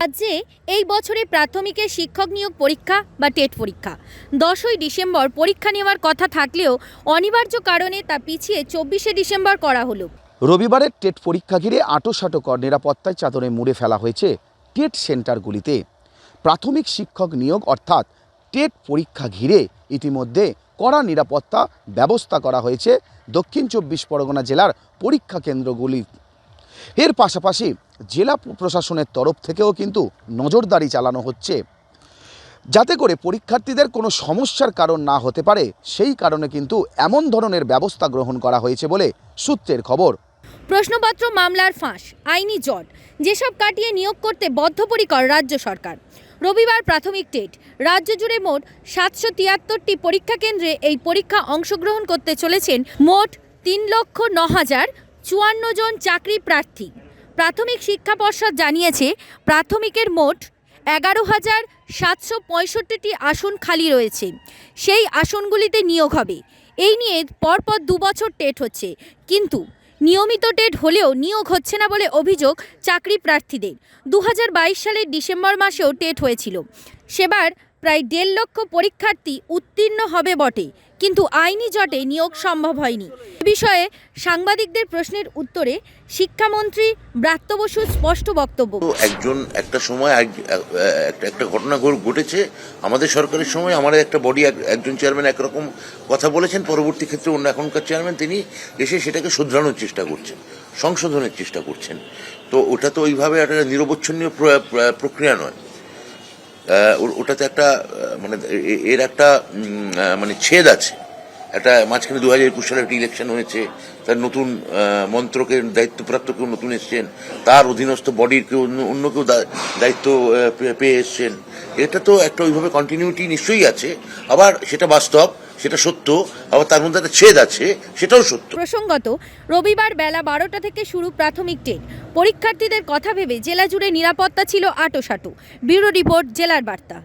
রাজ্যে এই বছরে প্রাথমিকের শিক্ষক নিয়োগ পরীক্ষা বা টেট পরীক্ষা। দশই ডিসেম্বর পরীক্ষা নেওয়ার কথা থাকলেও অনিবার্য কারণে তা পিছিয়ে চব্বিশে ডিসেম্বর করা হলো। রবিবারের টেট পরীক্ষা ঘিরে আটোসাটোকর নিরাপত্তায় চাদরে মুড়ে ফেলা হয়েছে টেট সেন্টারগুলিতে। প্রাথমিক শিক্ষক নিয়োগ অর্থাৎ টেট পরীক্ষা ঘিরে ইতিমধ্যে কড়া নিরাপত্তা ব্যবস্থা করা হয়েছে দক্ষিণ চব্বিশ পরগনা জেলার পরীক্ষা কেন্দ্রগুলি এর পাশাপাশি জেলা প্রশাসনের তরফ থেকেও কিন্তু নজরদারি চালানো হচ্ছে। যাতে করে পরীক্ষার্থীদের কোনো সমস্যার কারণ না হতে পারে, সেই কারণে কিন্তু এমন ধরনের ব্যবস্থা গ্রহণ করা হয়েছে বলে সূত্রের খবর। প্রশ্নপত্র, মামলার ফাঁস, আইনি জট, যেসব কাটিয়ে নিয়োগ করতে বদ্ধপরিকর রাজ্য সরকার। রবিবার প্রাথমিক টেট, রাজ্য জুড়ে মোট সাতশো তিয়াত্তরটি পরীক্ষা কেন্দ্রে এই পরীক্ষা অংশগ্রহণ করতে চলেছেন মোট তিন লক্ষ ন হাজার চুয়ান্ন জন চাকরি প্রার্থী। প্রাথমিক শিক্ষা পর্ষদ জানিয়েছে, প্রাথমিকের মোট এগারো হাজার সাতশো পঁয়ষট্টিটি আসন খালি রয়েছে। সেই আসনগুলিতে নিয়োগ হবে। এই নিয়ে পরপর দু বছর টেট হচ্ছে। কিন্তু নিয়মিত টেট হলেও নিয়োগ হচ্ছে না বলে অভিযোগ চাকরি প্রার্থীদের। দু হাজার বাইশ সালের ডিসেম্বর মাসেও টেট হয়েছিল। সেবার প্রায় দেড় লক্ষ পরীক্ষার্থী উত্তীর্ণ হবে বটে, কিন্তু আইনি জটে নিয়োগ সম্ভব হয়নি। এ বিষয়ে সাংবাদিকদের প্রশ্নের উত্তরে শিক্ষামন্ত্রী ব্রাত্য বসুর স্পষ্ট বক্তব্য। একজন, একটা সময় একটা ঘটনা ঘটেছে। আমাদের সরকারের সময় আমাদের একটা বডি একজন চেয়ারম্যান একরকম কথা বলেছেন। পরবর্তী ক্ষেত্রে অন্য এখনকার চেয়ারম্যান তিনি এসে সেটাকে শুধরানোর চেষ্টা করছেন, সংশোধনের চেষ্টা করছেন। তো ওটা তো ওইভাবে একটা নিরবচ্ছিন্ন প্র- প্র- প্রক্রিয়া নয়। ওটাতে একটা মানে এর একটা মানে ছেদ আছে। একটা মাঝখানে দু হাজার একুশ সালে একটা ইলেকশন হয়েছে, তার নতুন মন্ত্রকে, দায়িত্বপ্রাপ্ত কেউ নতুন এসছেন, তার অধীনস্থ বডির কেউ অন্য কেউ দায়িত্ব পেয়ে এসছেন। এটা তো একটা ওইভাবে কন্টিনিউটি নিশ্চয়ই আছে, আবার সেটা বাস্তব সেটা সত্য, আবার তার মধ্যে একটা ছেদ আছে, সেটাও সত্য। প্রসঙ্গত, রবিবার বেলা বারোটা থেকে শুরু প্রাথমিক টেট পরীক্ষার্থীদের কথা ভেবে জেলা জুড়ে নিরাপত্তা ছিল আটো আটোসাটো। ব্যুরো রিপোর্ট, জেলার বার্তা।